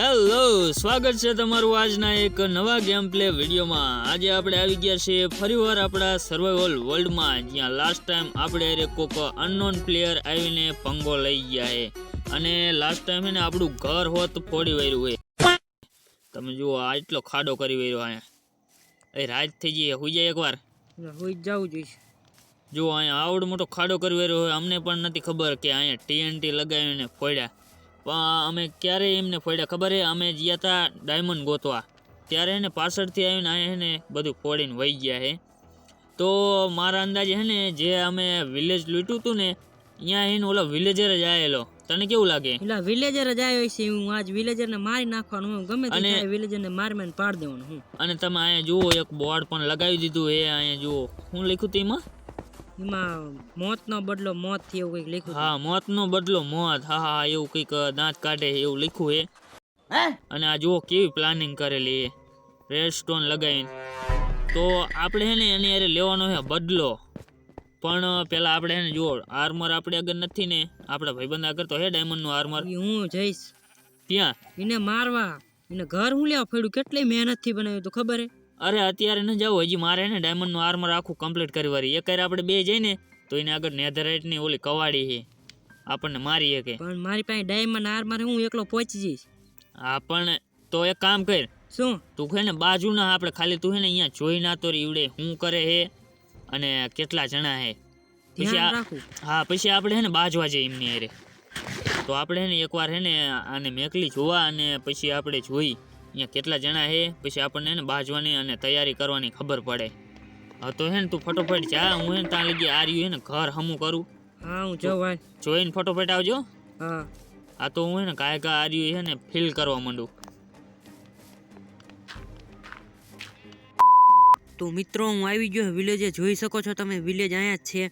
Hello સ્વાગત છે તમારું આજના એક નવા ગેમ પ્લે વિડીયોમાં. આજે આપણે આવી ગયા છીએ ફરીવાર આપણા સર્વાઈવલ વર્લ્ડમાં જ્યાં લાસ્ટ ટાઈમ આપણે અરે કોક અનનોન પ્લેયર આવીને પંગો લઈ ગયા છે અને લાસ્ટ ટાઈમ એને આપણું ઘર હોત ફોડી વાર્યું હોય તમે જુઓ આટલો ખાડો કરી વાર્યો અહીંયા એ રાત થઈ જઈએ હોઈ જાય એકવાર? હોઈ જવું જોઈશ. જુઓ અહીંયા આવડો મોટો ખાડો કરી વાર્યો હોય અમને પણ નથી ખબર કે અહીંયા ટીએનટી લગાવીને ફોડ્યા. પણ અમે ક્યારે એમને ફોડ્યા? ખબર હે? અમે ગયા હતા ડાયમંડ ગોતવા. ત્યારે એને પાછળથી આવીને એને બધું ફોડીને વહી ગયા હે. તો મારા અંદાજે હે ને જે અમે વિલેજ લૂંટ્યું હતું ને અહીંયા એને ઓલો વિલેજર જ આવેલો તને કેવું લાગે? એટલે વિલેજર જ આવ્યો છે હું આજ વિલેજર ને મારી નાખવાનું હું ગમે અને- થાય વિલેજર ને મારી મારીને પાડી દેવાનું હું. અને તમે અહીંયા જુઓ એક બોર્ડ પણ લગાવી દીધું એ અહીંયા જુઓ. હું લખ્યું હતું એમાં મોતનો બદલો મોતથી એવું કંઈક લખ્યું હા મોતનો બદલો મોત. હા હા એવું કંઈક દાંત કાઢે એવું લખ્યું હે? અને આ જુઓ કેવી પ્લાનિંગ કરેલી એ રેડ સ્ટોન લગાવીને. તો આપણે હે ને એની અરે લેવાનો છે બદલો. પણ પેલા આપણે હે ને જુઓ આર્મર આપણે આગળ નથી ને આપણા ભાઈબંધ આગળ તો હે ડાયમંડનું આર્મર ઈ હું જઈશ. ત્યાં એને મારવા. એને ઘર હું લેવા ફેડું કેટલી મહેનતથી બનાવ્યું તો ખબર હે અરે અત્યારે ન જાવ હજી મારે ને ડાયમંડનું આર્મર આખું કમ્પ્લીટ કરી વારી એક આપણે બે જઈને તો એને આગળ નેધરાઇટની ઓલી કવાડી છે. આપણને મારી શકે. પણ મારી પાસે ડાયમંડ આર્મર હું એકલો પહોંચી જઈશ. હા પણ તો એક કામ કર. શું? તું કહે ને બાજુ ના આપણે ખાલી તું હે ને અહીંયા જોઈ ના તો ઈવડે શું કરે હે અને કેટલા જણા હે પછી હા પછી આપણે હે ને બાજવા જઈએ એમની અરે તો આપણે હે ને એકવાર હે ને આને મેકલી જોવા અને પછી આપણે જોઈ. અહીંયા કેટલા જણા હે? પછી આપણને એને બાજવાની અને તૈયારી કરવાની ખબર પડે. હા તો હે ને તું ફટોફટ જા. હું હે ને ત્યાં લગી આ રહ્યું હે ને ઘર હમું કરું. હા હું જઉં ભાઈ જોઈને ફટોફટ આવજો. હા. આ તો હું હે ને કાય કા આ રહ્યું છે ને ફીલ કરવા માંડું. તો મિત્રો હું આવી ગયો વિલેજે. જોઈ શકો છો તમે વિલેજ અહીંયા જ છે.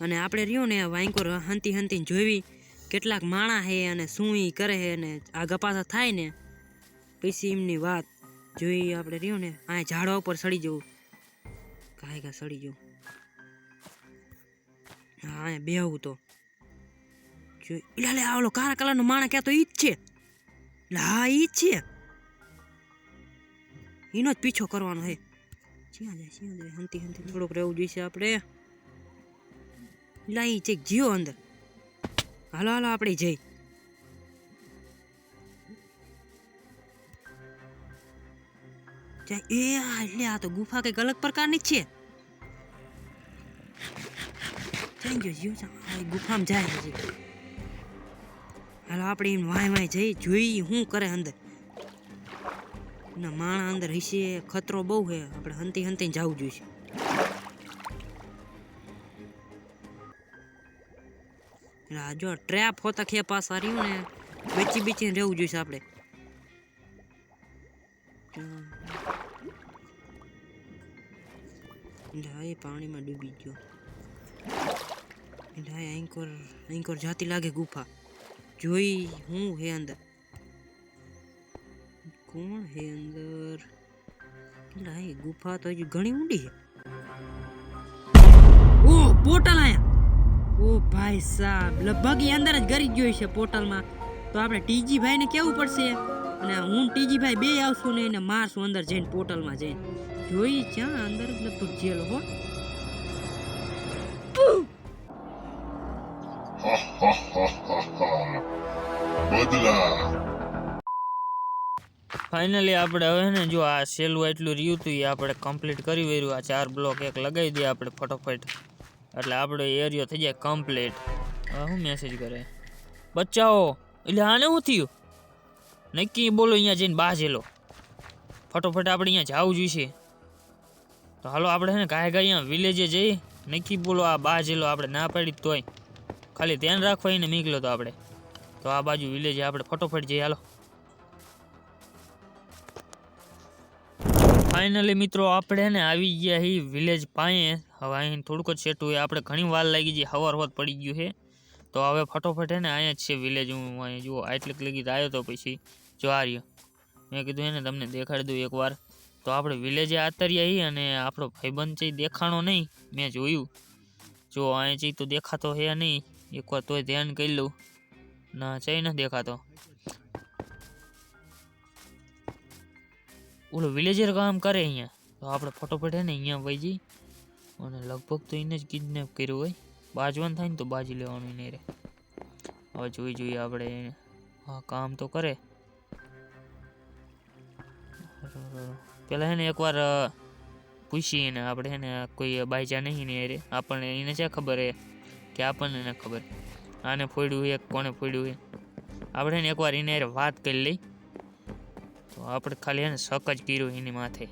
અને આપણે રહ્યો ને વાંકોર હંતી હંતી જોવી કેટલાક માણા હે અને શું ઈ કરે હે અને આ ગપાસા થાય ને. પછી એમની વાત જોઈ આપણે રહ્યો ને અહીંયા ઝાડવા ઉપર સડી જવું. કાંઈ કાંઈ સડી જવું. હા, અહીંયા બેહવું તો. જોઈ લે, આવલો કાળા કલરનો માણા ક્યાં તો ઈ જ છે. હા, ઈ જ છે. એનો જ પીછો કરવાનો હે. ક્યાં જાય ક્યાં જાય, હંતી હંતી થોડુંક રહેવું જોઈશે આપણે. લાઈ ચેક જીઓ અંદર. હાલો હાલો, આપણે જઈ. એ આ એટલે આ તો ગુફા કંઈક અલગ પ્રકારની છે. જઈ ગયો જીવ ગુફામાં જાય હજી હાલો, આપણે એમ વાય વાય જઈ જોઈ શું કરે અંદર. ના માણા અંદર હશે, ખતરો બહુ છે. આપણે હંતી હંતી જવું જોઈશે. જો ટ્રેપ હોતા ખે પાસ આ રહ્યું ને, બેચી બેચીને રહેવું જોઈશે આપણે. એટલે પાણીમાં ડૂબી ગયો. એટલે આ એન્કોર એન્કોર જાતી લાગે ગુફા. જોઈ હું હે અંદર? કોણ હે અંદર? એટલે ગુફા તો હજી ઘણી ઊંડી છે ઓ, પોર્ટલ આયા. ઓ ભાઈ સાહેબ લગભગ એ અંદર જ ગરી ગયો છે પોર્ટલમાં. તો આપણે ટીજી ભાઈને કેવું પડશે? અને હું ટીજી ભાઈ બે આવશું ને એને મારશું અંદર જઈને પોર્ટલમાં જઈને. જોઈ ક્યાં અંદર જ લગભગ જેલો હો. બદલા ફાઇનલી આપણે હવે ને જો આ સેલું એટલું રહ્યું હતું, એ આપણે કમ્પ્લીટ કરી વર્યું આ ચાર બ્લોક એક લગાવી દઈએ આપણે ફટોફટ. એટલે આપણો એરિયો થઈ જાય કમ્પ્લીટ હવે શું મેસેજ કરે. બચ્ચાઓ, એટલે આને શું થયું? નક્કી બોલો અહીંયા જઈને બાજેલો ફટોફટ આપણે અહીંયા જવું જોઈશે તો હાલો આપણે ને ગાય અહીંયા વિલેજે જઈ, નક્કી બોલો આ બાજેલો આપણે ના પાડી તોય. ખાલી ધ્યાન રાખવા એને નીકળ્યો તો આપણે. તો આ બાજુ વિલેજે આપણે ફટોફટ જઈએ હાલો. ફાઇનલી મિત્રો, આપણે ને આવી ગયા હી વિલેજ પાસે. હવે અહીં થોડુંક જ સેટું આપણે ઘણી વાર લાગી ગઈ, હવાર હવાર પડી ગયું છે. તો હવે ફટોફટ હે ને અહીંયા જ છે વિલેજ હું અહીંયા જુઓ, આટલે લગી આવ્યો તો પછી જો આ મેં કીધું એને તમને દેખાડી દઉં એકવાર. તો આપણે વિલેજે આતરીએ છીએ અને આપણો ભાઈબંધ છે દેખાણો નહીં, મેં જોયું. જો અહીંયા છે તો દેખાતો હે નહીં, એકવાર તોય ધ્યાન કરી લઉં. ના છે ન દેખાતો. ઓલો વિલેજર કામ કરે અહીંયા. તો આપણે ફટોફટ હે ને અહીંયા વહી જઈ. અને લગભગ તો એને જ કિડનેપ કર્યું હોય. બાજવાનું થાય ને તો બાજી લેવાનું એને રે હવે જોઈ જોઈએ આપણે હા, કામ તો કરે. પેલા હે ને એકવાર પૂછીએ એને. આપણે ને કોઈ બાયજા નહીં ને રે આપણને એને છે ખબર એ કે આપણને ન ખબર. આને ફોડ્યું હોય કોને ફોડ્યું હોય આપણે હે ને એકવાર એને વાત કરી લઈ. તો આપણે ખાલી એને શક જ કર્યું એની માથે.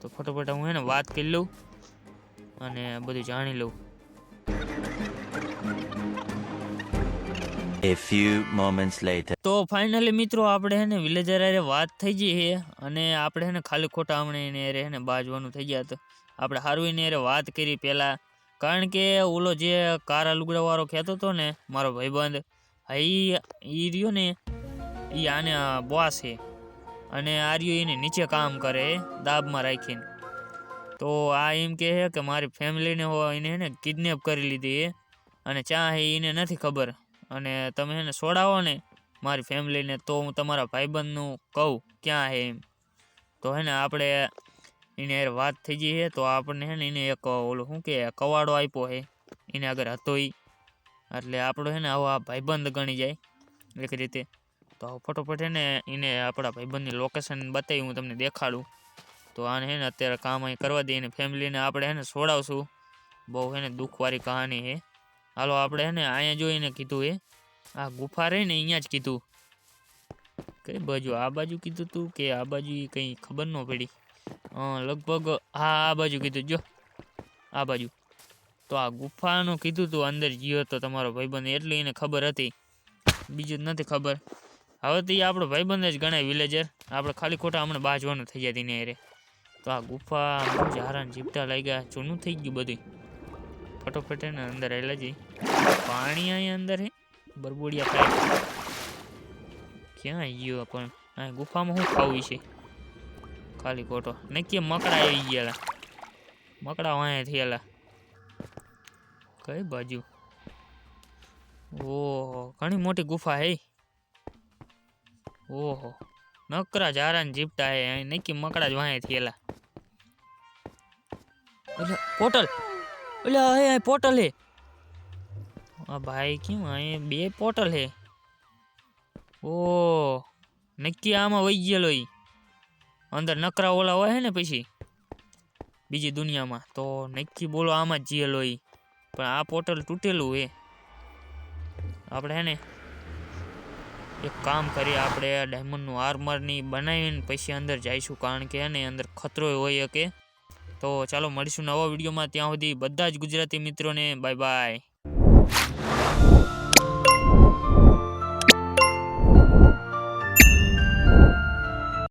તો ફટોફટ હું એને વાત કરી લઉં અને બધું જાણી લઉં. A few moments later. તો ફાઇનલી મિત્રો આપણે હે ને વિલેજર હારે વાત થઈ ગઈ હે અને આપણે હે ને ખાલી ખોટા હમણાં એને હારે હે ને બાજવાનું થઈ ગયા તો આપણે હારું એને અરે વાત કરી પહેલાં. કારણ કે ઓલો જે કારા લુગડાવાળો કહેતો હતો ને, મારો ભાઈબંધ હા ઈ રહ્યો ને એ આને બોસ છે અને આ રહ્યો એને નીચે કામ કરે, દાબમાં રાખીને. તો આ એમ કહે છે કે મારી ફેમિલીને એને હે કિડનેપ કરી લીધી અને ચા હે, એને નથી ખબર. અને તમે એને છોડાવો ને મારી ફેમિલીને તો હું તમારા ભાઈબંધનું કહું, ક્યાં હે એમ. તો હે ને આપણે એને વાત થઈ ગઈ છે તો આપણને હે ને એને એક ઓલું શું કે, કવાડો આપ્યો છે એને આગળ હતો એ એટલે આપણો હે ને આવો આ ભાઈબંધ ગણી જાય, એક રીતે. તો ફટોફટ હે ને એને આપણા ભાઈબંધની લોકેશન બતાવી હું તમને દેખાડું. તો આને હે ને અત્યારે કામ અહીં કરવા દઈએ ને ફેમિલીને આપણે હે ને છોડાવશું બહુ હે ને દુઃખવાળી કહાની છે હાલો, આપણે હે ને અહીંયા જોઈને કીધું એ. આ ગુફા રહી ને અહીંયા જ કીધું. કઈ બાજુ? આ બાજુ કીધું તું કે આ બાજુ કંઈ ખબર ન પડી? હં લગભગ હા, આ બાજુ કીધું. જો, આ બાજુ. તો આ ગુફાનું કીધું તું અંદર ગયો હતો તમારો ભાઈબંધ, એટલી એને ખબર હતી. બીજું નથી ખબર. હવે તો એ આપણો ભાઈબંધ જ ગણાય વિલેજર આપણે ખાલી ખોટા હમણાં બાજવાનું થઈ જતી ને અરે તો આ ગુફા ઝારાને જીપટા લાગ્યા, જૂનું થઈ ગયું બધું ફટોફટ એને અંદર આવેલા જઈ પાણી અહીંયા અંદર હે. બરબોડિયા પાઇપ ક્યાં ગયો પણ? આ ગુફામાં શું ખાવું છે? ખાલી ખોટો નક્કી મકડા આવી ગયેલા. મકડા વાંહે થયેલા. કઈ બાજુ? ઓહો, ઘણી મોટી ગુફા હે. ઓહો, નકરા ઝારાને જીપટા હે. નક્કી મકડા જ વાંહે થયેલા. એટલે પોટલ. એટલે હે આ પોટલ હે ભાઈ કેમ અહીં બે પોટલ હે ઓ, નક્કી આમાં વહી ગયેલો ઈ. અંદર નકરા ઓલા હોય ને પછી? બીજી દુનિયામાં. તો નક્કી બોલો આમાં જ જીયેલો ઈ. પણ આ પોર્ટલ તૂટેલું હે આપણે હે ને એક કામ કરીએ, આપણે ડાયમંડનું આર્મરની બનાવીને પછી અંદર જઈશું. કારણ કે હે ને અંદર ખતરો હોય કે તો ચાલો મળીશું નવા વિડીયોમાં. ત્યાં સુધી બધા જ ગુજરાતી મિત્રોને બાય બાય